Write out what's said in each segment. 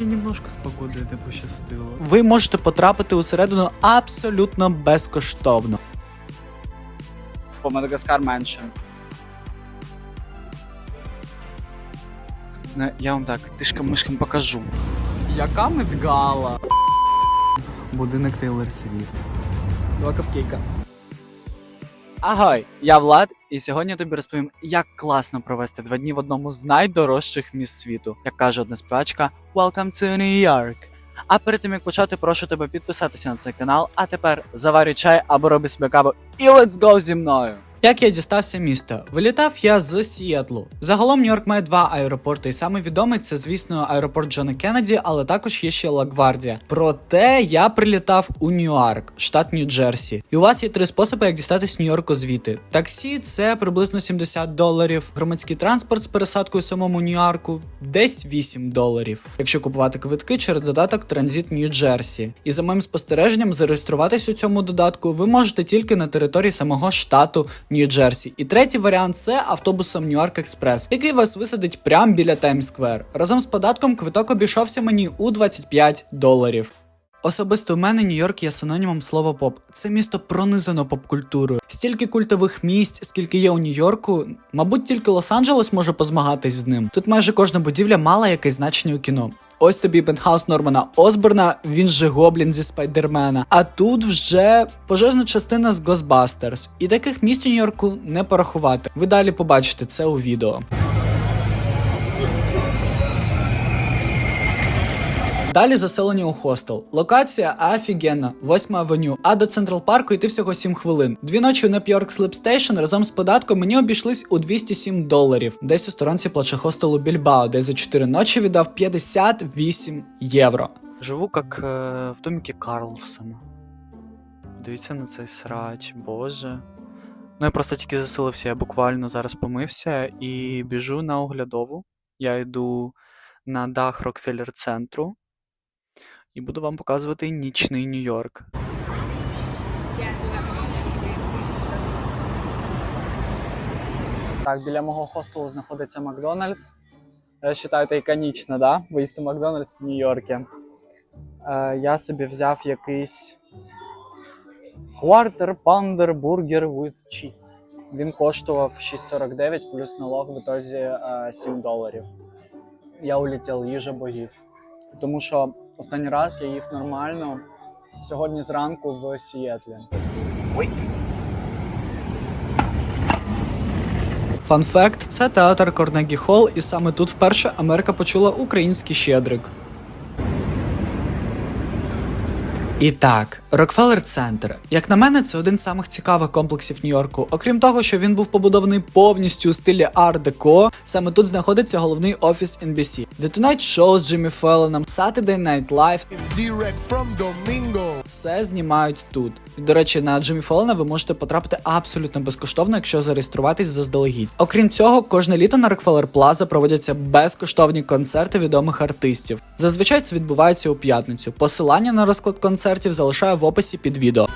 Немножко з погодою не пощастило. Ви можете потрапити усередину абсолютно безкоштовно. По Мадагаскар Меншен. Ну, Я вам так тишком-мишком покажу. Яка медгала? Будинок Тейлор Свіфт. Два капкейка. Агой, я Влад, і сьогодні тобі розповім, як класно провести два дні в одному з найдорожчих міст світу, як каже одна співачка Welcome to New York. А перед тим як почати, прошу тебе підписатися на цей канал, а тепер заварюй чай або роби собі каву і let's go зі мною. Як я дістався міста? Вилітав я з Сіетлу. Загалом Нью-Йорк має два аеропорти, і саме відомий це, звісно, аеропорт Джона Кеннеді, але також є ще Лагвардія. Проте я прилітав у Ньюарк, штат Нью-Джерсі. І у вас є три способи, як дістатись Нью-Йорку звідти. Таксі це приблизно 70 доларів. Громадський транспорт з пересадкою самому Нью-Йорку десь 8 доларів. Якщо купувати квитки через додаток Транзит Нью-Джерсі. І за моїм спостереженням, зареєструватись у цьому додатку ви можете тільки на території самого штату Нью-Джерсі. І третій варіант це автобусом Нью-Йорк Експрес, який вас висадить прямо біля Таймс-сквер. Разом з податком квиток обійшовся мені у 25 доларів. Особисто у мене Нью-Йорк є синонімом слова поп. Це місто пронизано поп-культурою. Стільки культових місць, скільки є у Нью-Йорку, мабуть, тільки Лос-Анджелес може позмагатись з ним. Тут майже кожна будівля мала якесь значення у кіно. Ось тобі пентхаус Нормана Осборна, він же Гоблін зі Спайдермена. А тут вже пожежна частина з Госбастерс. І таких місць у Нью-Йорку не порахувати. Ви далі побачите це у відео. Далі заселення у хостел. Локація офігенна, 8 авеню, а до Централ Парку йти всього 7 хвилин. Дві ночі у Нью-Йорк Слип Стейшн разом з податком мені обійшлись у 207 доларів. Десь у сторонці плаче хостелу Більбао, де за 4 ночі віддав 58 євро. Живу як е, в доміки Карлсона. Дивіться на цей срач, боже. Ну я просто тільки заселився, я буквально зараз помився і біжу на оглядову. Я йду на дах Рокфеллер центру і буду вам показувати нічний Нью-Йорк. Так, біля мого хостелу знаходиться Макдональдс. Я вважаю, це іконічно, да? Виїсти Макдональдс в Нью-Йорку. Е, я собі взяв якийсь Quarter Pounder Burger with Cheese. Він коштував 6,49 плюс налог в ітозі е, 7 доларів. Я улетів їжа богів. Тому що останній раз я їв нормально сьогодні зранку в Сіетлі. Фанфект – це театр Корнегі Холл, і саме тут вперше Америка почула український щедрик. І так, Рокфеллер Центр. Як на мене, це один з самих цікавих комплексів Нью-Йорку. Окрім того, що він був побудований повністю у стилі Deco, саме тут знаходиться головний офіс NBC. The Tonight Show з Джиммі Фелленом, Saturday Night Live direct from Domingo. це знімають тут. До речі, на Джиммі Феллона ви можете потрапити абсолютно безкоштовно, якщо зареєструватись заздалегідь. Окрім цього, кожне літо на Rockefeller Plaza проводяться безкоштовні концерти відомих артистів. Зазвичай це відбувається у п'ятницю. Посилання на розклад концертів залишаю в описі під відео.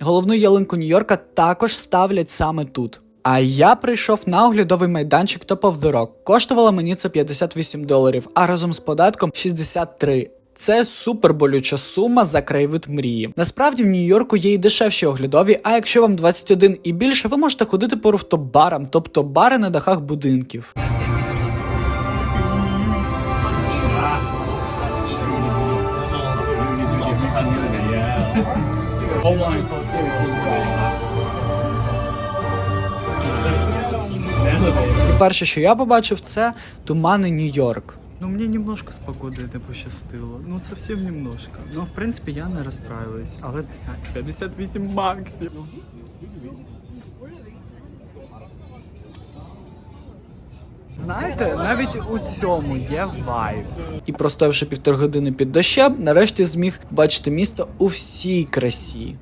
Головну ялинку Нью-Йорка також ставлять саме тут. А я прийшов на оглядовий майданчик Rock. Коштувало мені це 58 доларів, а разом з податком 63. Це супер болюча сума за краєвид мрії. Насправді в Нью-Йорку є і дешевші оглядові, а якщо вам 21 і більше, ви можете ходити по руфтоп-барам, тобто бари на дахах будинків. І перше, що я побачив, це тумани Нью-Йорк. Ну мені немножко з погодою не пощастило. Ну совсем немножко. Ну, в принципі, я не розстраююсь, але блядь, 58 баксів. Знаєте, навіть у цьому є вайб. І простоявши півтори години під дощем, нарешті зміг бачити місто у всій красі.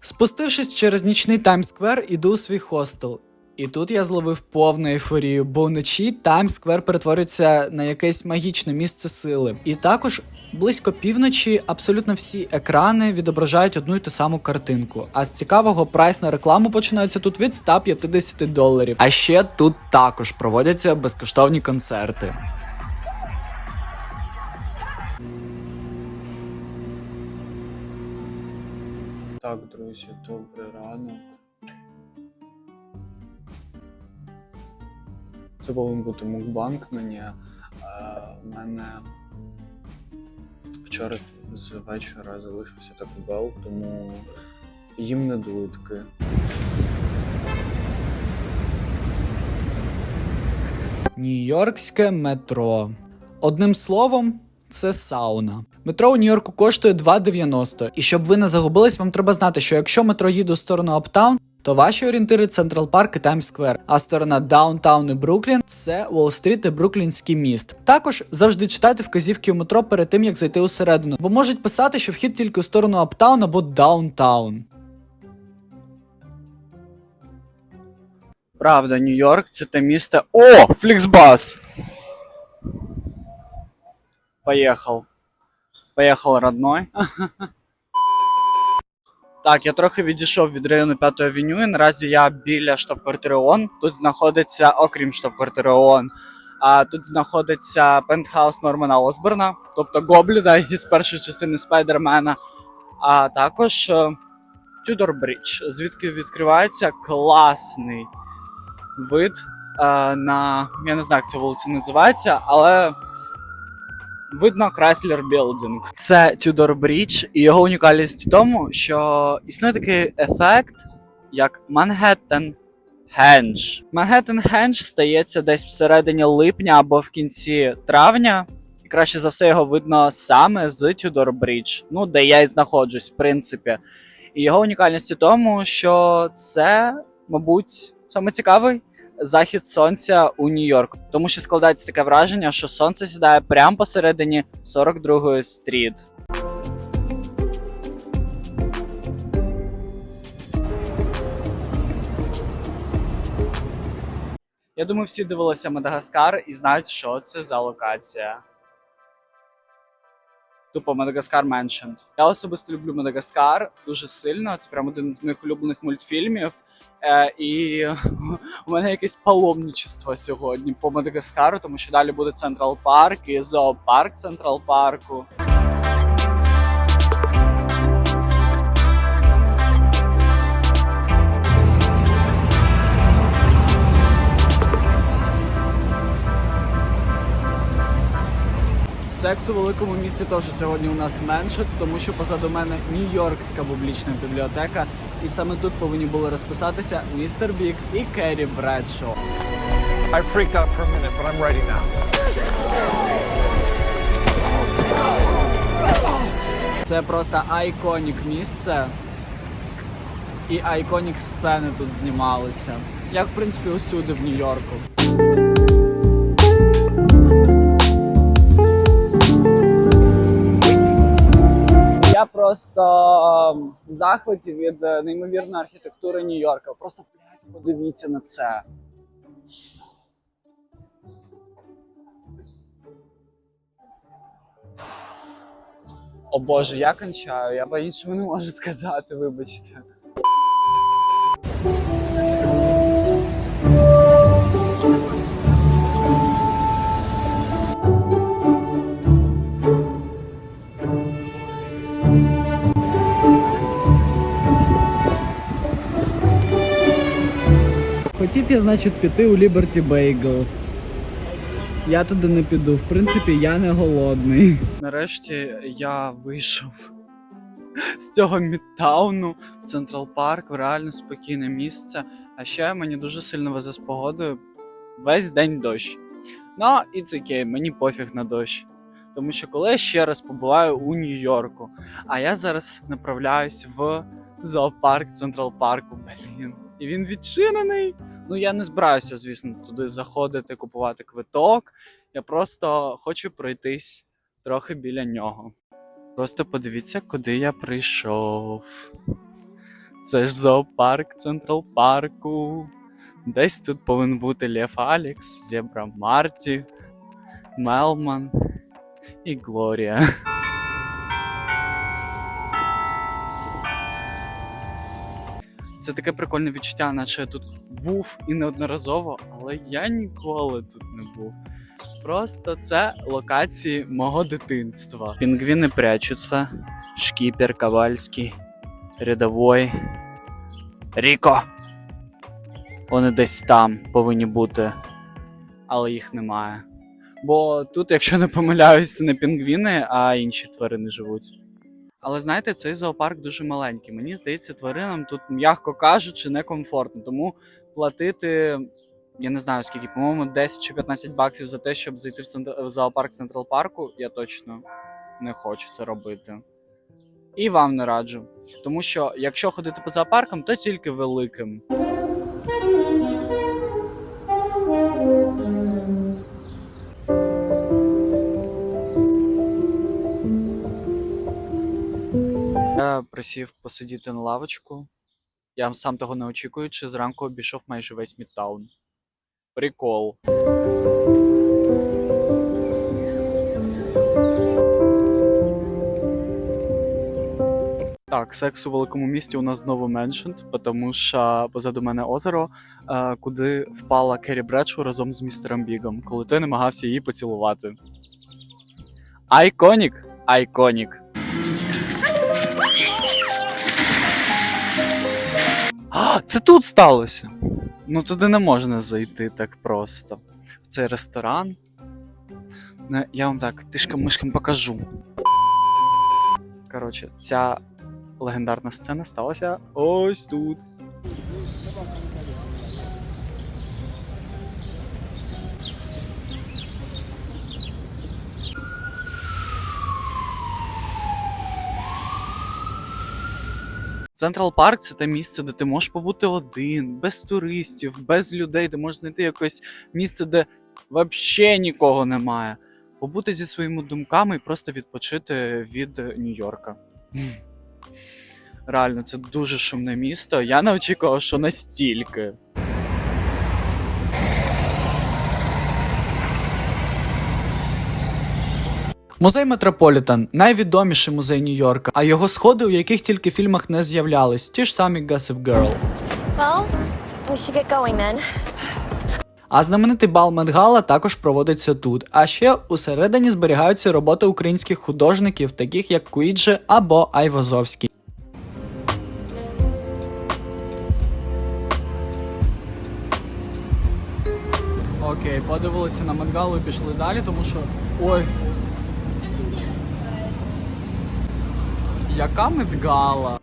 Спустившись через нічний Таймсквер, іду у свій хостел. І тут я зловив повну ейфорію, бо вночі Таймсквер перетворюється на якесь магічне місце сили. І також близько півночі абсолютно всі екрани відображають одну й ту саму картинку. А з цікавого прайс на рекламу починається тут від 150 доларів. А ще тут також проводяться безкоштовні концерти. Так, друзі, добрий ранок. Це повинен бути мукбанк, ну ні. Е, У мене вчора з- вечора залишився Taco Bell, тому їм не недолитки. Нью-Йоркське метро. Одним словом, це сауна. Метро у Нью-Йорку коштує 2,90. І щоб ви не загубились, вам треба знати, що якщо метро їде у сторону Аптаун, то ваші орієнтири Централ Парк і Таймс Сквер, а сторона Даунтаун і Бруклін це Уолл-стріт і Бруклінський міст. Також завжди читайте вказівки у метро перед тим, як зайти усередину, бо можуть писати, що вхід тільки у сторону Аптаун або Даунтаун. Правда, Нью-Йорк це те місто. О! Фліксбас! Поехал. Поехал, родной. Так, я трохи відійшов від району 5 авеню, і наразі я біля штаб-квартири ООН. Тут знаходиться, окрім штаб-квартири ООН, а тут знаходиться пентхаус Нормана Осборна, тобто Гобліда із першої частини Спайдермена, а також е, Тюдор Брідж, звідки відкривається класний вид е, на. Я не знаю, як ця вулиця називається, але видно Chrysler Building. Це Tudor Bridge, і його унікальність в тому, що існує такий ефект, як Manhattan Henge. Manhattan Henge стається десь всередині липня або в кінці травня. І краще за все його видно саме з Tudor Bridge, ну де я і знаходжусь, в принципі. І його унікальність у тому, що це, мабуть, саме цікавий захід сонця у Нью-Йорку. Тому що складається таке враження, що сонце сідає прямо посередині 42-ї стріт. Я думаю, всі дивилися Мадагаскар і знають, що це за локація. Тупо Мадагаскар Mentioned. Я особисто люблю Мадагаскар дуже сильно. Це прям один з моїх улюблених мультфільмів. Е, і у мене якесь паломничество сьогодні по Мадагаскару, тому що далі буде Централ Парк і зоопарк Централ Парку. Секс у великому місті теж сьогодні у нас менше, тому що позаду мене Нью-Йоркська публічна бібліотека, і саме тут повинні були розписатися містер Бік і Керрі Бредшо. I freaked out for a minute, but I'm ready now. Це просто айконік місце. І айконік сцени тут знімалися. Як в принципі усюди в Нью-Йорку. Я просто ем, в захваті від е, неймовірної архітектури Нью-Йорка. Просто блядь, подивіться на це. О боже, я кончаю, я по-іншому не можу сказати, вибачте. Хотів я, значить, піти у Liberty Bagels. Я туди не піду. В принципі, я не голодний. Нарешті я вийшов з цього мідтауну в Централ Парк, в реально спокійне місце. А ще мені дуже сильно везе з погодою. Весь день дощ. Ну, it's окей, мені пофіг на дощ. Тому що коли я ще раз побуваю у Нью-Йорку, а я зараз направляюсь в зоопарк Централ Парку, блін. І він відчинений. Ну я не збираюся, звісно, туди заходити, купувати квиток. Я просто хочу пройтись трохи біля нього. Просто подивіться, куди я прийшов. Це ж зоопарк Централ Парку. Десь тут повинен бути Лев Алікс, Зебра Марті, Мелман і Глорія. Це таке прикольне відчуття, наче тут був і неодноразово, але я ніколи тут не був. Просто це локації мого дитинства. Пінгвіни прячуться, шкіпер Ковальський, рядовой, Ріко. Вони десь там повинні бути, але їх немає. Бо тут, якщо не помиляюся, не пінгвіни, а інші тварини живуть. Але знаєте, цей зоопарк дуже маленький. Мені здається, тваринам тут, м'яко кажучи, некомфортно. Тому платити, я не знаю скільки, по-моєму, 10 чи 15 баксів за те, щоб зайти в, центр... в зоопарк Централ Парку, я точно не хочу це робити. І вам не раджу. Тому що якщо ходити по зоопаркам, то тільки великим. Я присів посидіти на лавочку. Я сам того не очікуючи, зранку обійшов майже весь Мідтаун. Прикол. Так, секс у великому місті у нас знову меншент, тому що позаду мене озеро, е, куди впала Керрі Бредшоу разом з містером Бігом, коли той намагався її поцілувати. Айконік! Айконік! А, це тут сталося. Ну туди не можна зайти так просто. В цей ресторан. Ну, я вам так тишком-мишком покажу. Коротше, ця легендарна сцена сталася ось тут. Централ Парк це те місце, де ти можеш побути один, без туристів, без людей, де можеш знайти якесь місце, де взагалі нікого немає. Побути зі своїми думками і просто відпочити від Нью-Йорка. Реально, це дуже шумне місто. Я не очікував, що настільки. Музей Метрополітен найвідоміший музей Нью-Йорка, а його сходи у яких тільки фільмах не з'являлись, ті ж самі Gossip Girl. Well, we should get going then. А знаменитий бал Медгала також проводиться тут. А ще усередині зберігаються роботи українських художників, таких як Куїджи або Айвазовський. Окей, подивилися на Медгалу і пішли далі, тому що. Ой. Яка Медгала?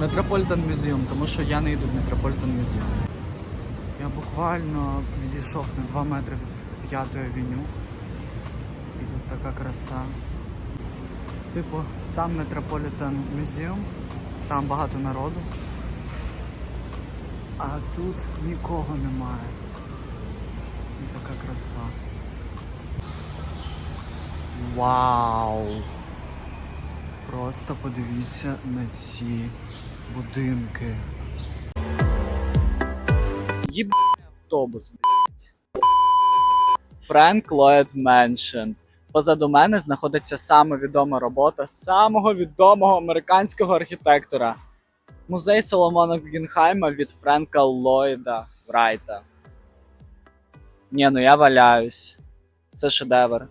Метрополітен Мюзеум, тому що я не йду в Метрополітен Мюзеум. Я буквально відійшов на 2 метри від п'ятої авеню. І тут така краса. Типу, там Метрополітен Мюзеум, там багато народу. А тут нікого немає. І така краса. Вау! Просто подивіться на ці будинки. Єб автобус, блядь. Френк Ллойд Меншен. Позаду мене знаходиться саме відома робота самого відомого американського архітектора. Музей Соломона Гuggenхайма від Френка Ллойда Врайта. Ні, ну я валяюсь. Це шедевр.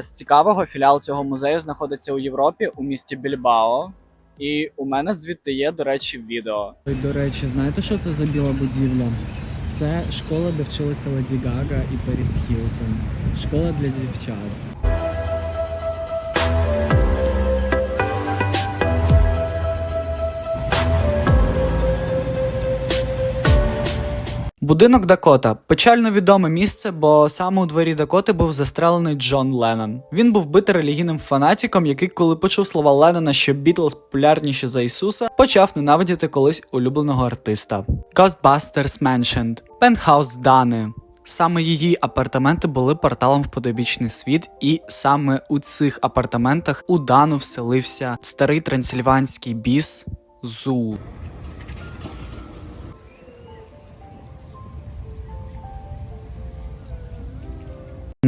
З цікавого філіал цього музею знаходиться у Європі у місті Більбао. І у мене звідти є, до речі, відео. До речі, знаєте, що це за біла будівля? Це школа, де вчилися Леді Гага і Періс Хілтон. Школа для дівчат. Будинок Дакота печально відоме місце, бо саме у дворі Дакоти був застрелений Джон Леннон. Він був битий релігійним фанатиком, який, коли почув слова Леннона, що Бітлз популярніші за Ісуса, почав ненавидіти колись улюбленого артиста. Ghostbusters Mentioned, Penthouse Дани, Саме її апартаменти були порталом в подобічний світ, і саме у цих апартаментах у Дану вселився старий трансильванський біс Зул.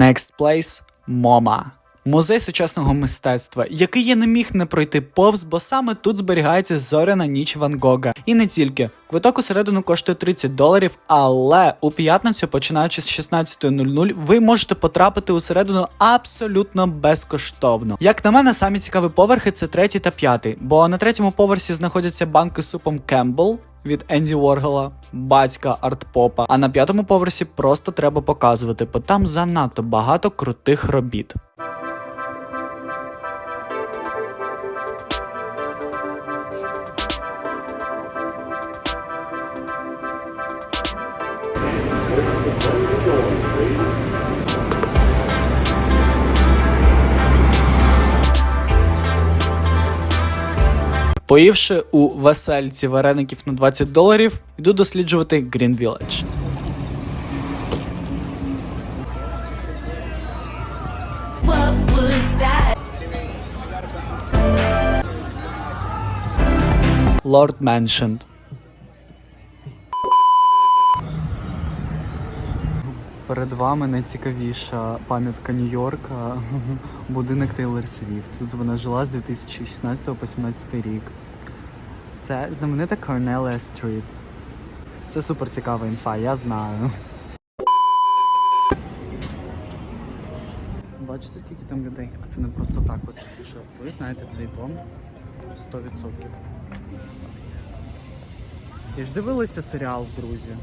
Next Place – МОМА. Музей сучасного мистецтва, який я не міг не пройти повз, бо саме тут зберігається зоряна ніч Ван Гога. І не тільки. Квиток усередину коштує 30 доларів, але у п'ятницю, починаючи з 16.00, ви можете потрапити усередину абсолютно безкоштовно. Як на мене, самі цікаві поверхи це третій та п'ятий, бо на третьому поверсі знаходяться банки з супом Кембл, від Енді Воргела, батька артпопа. А на п'ятому поверсі просто треба показувати, бо там занадто багато крутих робіт. Поївши у весельці вареників на 20 доларів, йду досліджувати Green Village. Lord Mentioned. Перед вами найцікавіша пам'ятка Нью-Йорка, будинок Тейлор Свіфт. Тут вона жила з 2016 по 2017 рік. Це знаменита Корнелія Стріт. Це супер цікава інфа, я знаю. Бачите, скільки там людей? А це не просто так. От, що ви знаєте цей дом 100%. Всі ж дивилися серіал, друзі.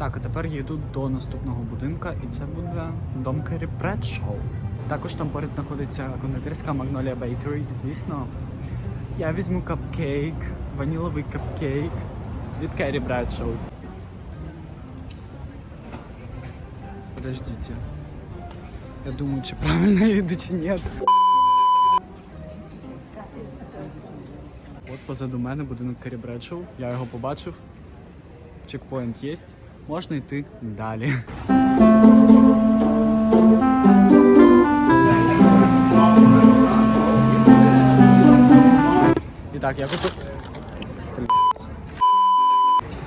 Так, а тепер я йду до наступного будинка, і це буде дом Керрі Бредшоу. Також там поряд знаходиться кондитерська Magnolia Bakery. Звісно, я візьму капкейк, ваніловий капкейк від Керрі Бредшоу. Подождите. Я думаю, чи правильно я йду, чи ні. От позаду мене будинок Керрі Бредшоу. Я його побачив. Чекпоінт є. Можна йти далі. І так, я купив.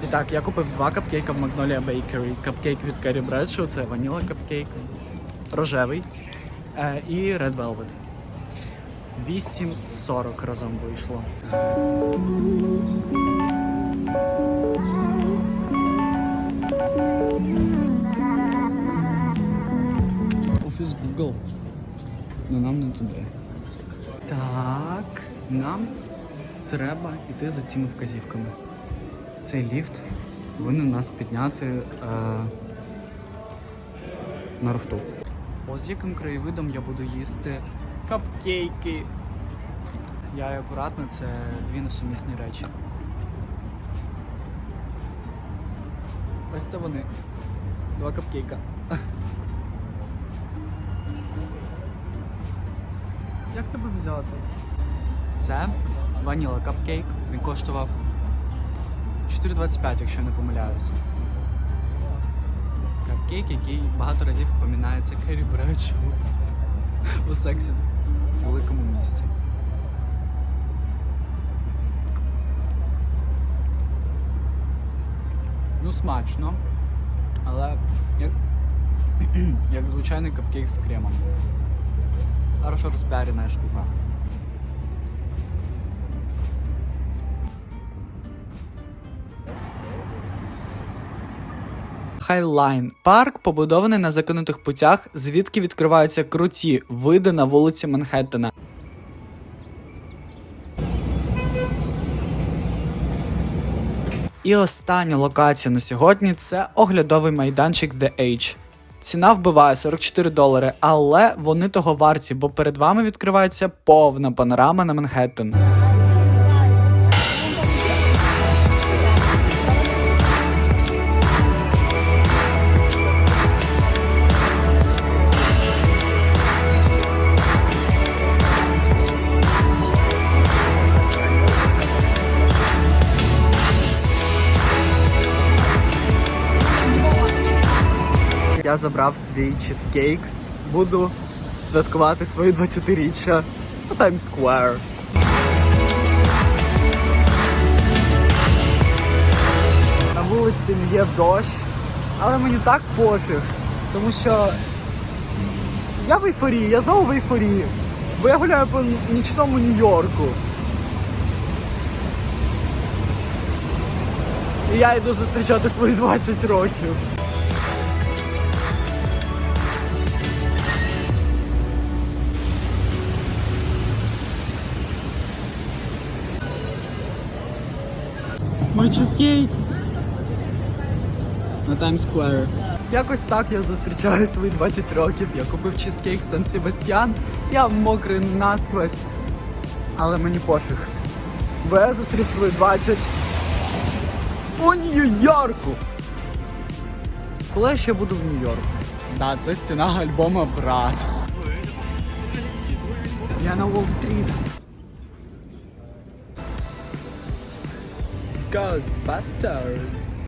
І так, я купив два капкейка в Magnolia Bakery. Капкейк від Carrie Bradshaw, це ваніла капкейк, рожевий е, і Red Velvet. 8,40 разом вийшло. Ну нам не туди. Так, нам треба йти за цими вказівками. Цей ліфт повинен нас підняти е, на рофту. Ось яким краєвидом я буду їсти капкейки. Я і акуратно, це дві несумісні речі. Ось це вони. Два капкейка. Як тебе взяти? Це ваніла капкейк. Він коштував 4,25, якщо я не помиляюся. Капкейк, який багато разів помінається Керрі Бредшоу у сексі в великому місті. Ну, смачно, але як, як звичайний капкейк з кремом. Хорошо розпіарена штука. Хайлайн парк побудований на закинутих путях, звідки відкриваються круті види на вулиці Манхеттена. І остання локація на сьогодні це оглядовий майданчик The Age. Ціна вбиває 44 долари, але вони того варті, бо перед вами відкривається повна панорама на Манхеттен. Я забрав свій чизкейк. Буду святкувати своє 20-річчя на Times Square. На вулиці є дощ, але мені так пофіг, тому що я в ейфорії, я знову в ейфорії, бо я гуляю по нічному Нью-Йорку. І я йду зустрічати свої 20 років. Чизкейк на Times Square. Якось так я зустрічаю свої 20 років. Я купив чизкейк Сан Себастьян. Я мокрий насквозь. Але мені пофіг. Бо я зустрів свої 20 у Нью-Йорку. Коли я ще буду в Нью-Йорку? Да, це стіна альбома Брат. Я на Уолл-стріт. Ghostbusters.